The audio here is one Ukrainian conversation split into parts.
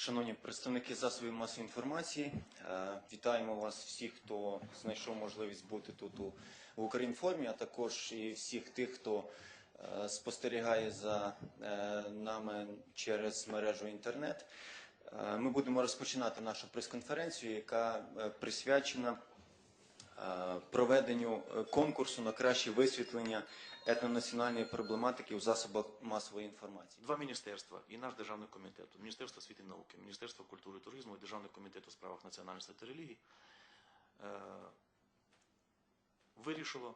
Шановні представники засобів масової інформації, е, вітаємо вас всіх, хто знайшов можливість бути тут у, Українформі, а також і всіх тих, хто е, спостерігає за е, нами через мережу інтернет. Ми будемо розпочинати нашу прес-конференцію, яка присвячена проведенню е, конкурсу на краще висвітлення етнонаціональної проблематики у засобах масової інформації. Два міністерства і наш державний комітет, Міністерство освіти і науки, Міністерство культури і туризму і Державний комітет у справах національності та релігії е, вирішило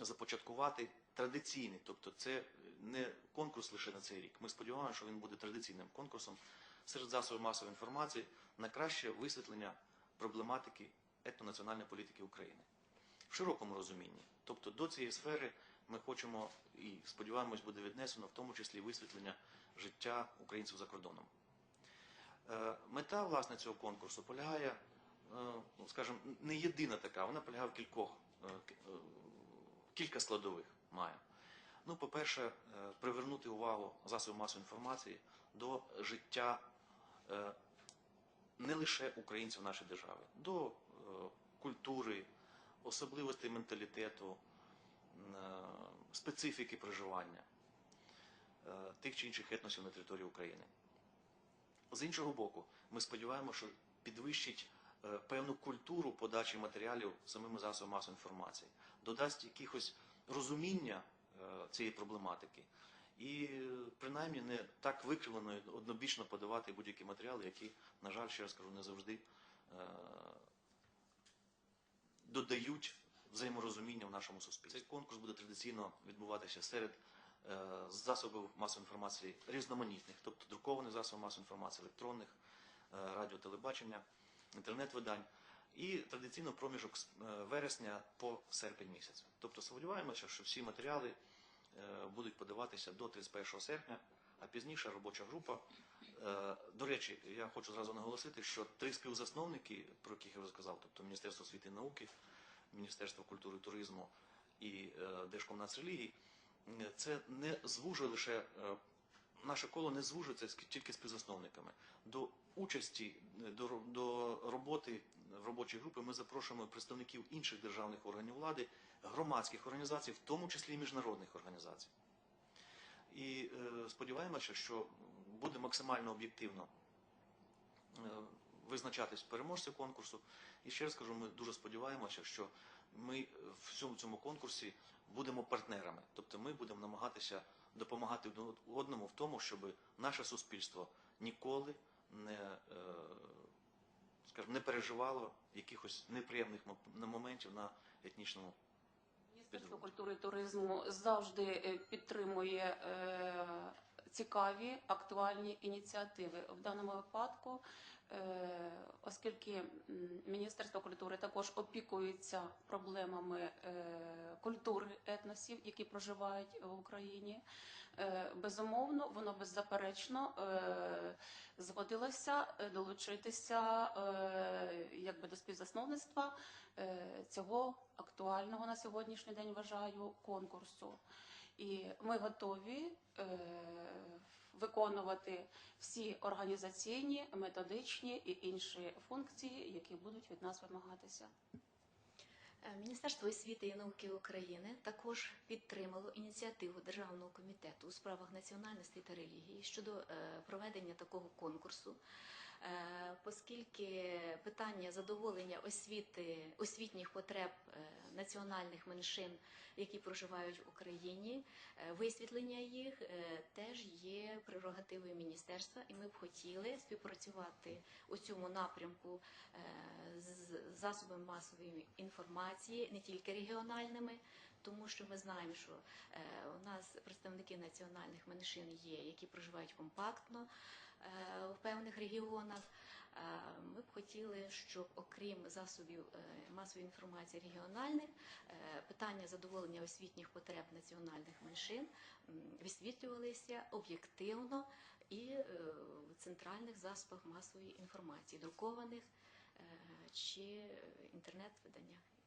започаткувати традиційний, тобто це не конкурс лише на цей рік. Ми сподіваємося, що він буде традиційним конкурсом серед засобів масової інформації на краще висвітлення проблематики етнонаціональної політики України в широкому розумінні. Тобто до цієї сфери ми хочемо і сподіваємось буде віднесено в тому числі висвітлення життя українців за кордоном. Е, Мета власне цього конкурсу полягає, е, ну, скажімо, не єдина така, вона полягає в кількох е, кілька складових має. Ну, по-перше, привернути увагу засобів масової інформації до життя не лише українців нашої держави, до культури, особливостей менталітету, е, специфіки проживання е, тих чи інших етносів на території України. З іншого боку, ми сподіваємося, що підвищить е, певну культуру подачі матеріалів самими засобами масової інформації, додасть якихось розуміння е, цієї проблематики і е, принаймні не так викривлено однобічно подавати будь-які матеріали, які, на жаль, ще раз кажу, не завжди е, додають взаєморозуміння в нашому суспільстві. Цей конкурс буде традиційно відбуватися серед е, засобів масової інформації різноманітних, тобто друкованих засобів масової інформації, електронних, е, радіо, телебачення, інтернет-видань. І традиційно проміжок з е, вересня по серпень місяць. Тобто сподіваємося, що всі матеріали будуть подаватися до 31 серпня, а пізніше робоча група. До речі, я хочу зразу наголосити, що три співзасновники, про яких я вже сказав, тобто Міністерство освіти і науки, Міністерство культури туризму і е, Держкомнацрелігії, це не звужує лише е, наше коло не звужується тільки співзасновниками. До участі, до, до роботи в робочій групі ми запрошуємо представників інших державних органів влади, громадських організацій, в тому числі і міжнародних організацій. І е, сподіваємося, що буде максимально об'єктивно е, визначатись переможці конкурсу. І ще раз кажу, ми дуже сподіваємося, що ми в всьому цьому конкурсі будемо партнерами. Тобто ми будемо намагатися допомагати одному в тому, щоб наше суспільство ніколи не, е, скажімо, не переживало якихось неприємних мо- моментів на етнічному Міністерство культури і туризму завжди е, підтримує е, цікаві актуальні ініціативи. В даному випадку, е, оскільки Міністерство культури також опікується проблемами е, культури етносів, які проживають в Україні, е, безумовно, воно беззаперечно згодилося долучитися якби до співзасновництва цього актуального на сьогоднішній день вважаю конкурсу. І ми готові е, виконувати всі організаційні, методичні і інші функції, які будуть від нас вимагатися. Е, Міністерство освіти і науки України також підтримало ініціативу Державного комітету у справах національності та релігії щодо е, проведення такого конкурсу, оскільки питання задоволення освіти, освітніх потреб національних меншин, які проживають в Україні, е, висвітлення їх е, теж є прерогативою міністерства, і ми б хотіли співпрацювати у цьому напрямку е, з засобами масової інформації, не тільки регіональними, тому що ми знаємо, що у нас представники національних меншин є, які проживають компактно в певних регіонах. Ми б хотіли, щоб окрім засобів е, масової інформації регіональних, е, питання задоволення освітніх потреб національних меншин висвітлювалися об'єктивно і е, в центральних засобах масової інформації, друкованих чи інтернет-виданнях.